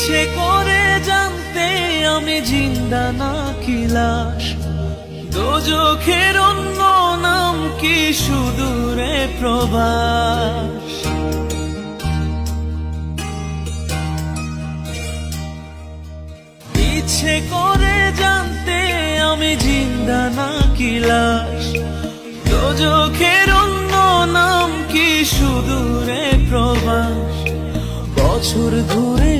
ইচ্ছে করে জানতে আমি জিন্দা না কি লাশ? দোজখের অন্য নাম কি সুদূরে প্রবাস? ইচ্ছে করে জানতে আমি জিন্দা না কি লাশ? দোজখের অন্য নাম কি সুদূরে প্রবাস? বছর ঘুরে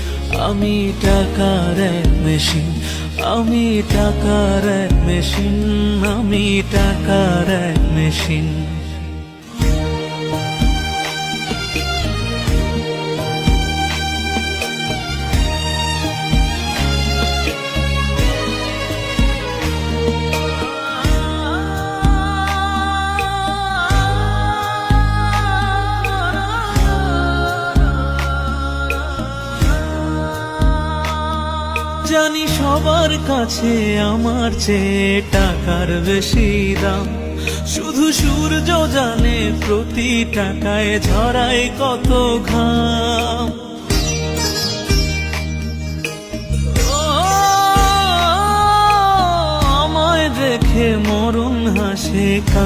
আমি টাকার মেশিন আমি টাকার মেশিন আমি টাকার মেশিন। জানি সবার কাছে আমার চেয়ে টাকার বেশি দাম। শুধু সূর্য জানে প্রতি টাকায় ঝরায় কত ঘাম। আমায় দেখে মরণ হাসে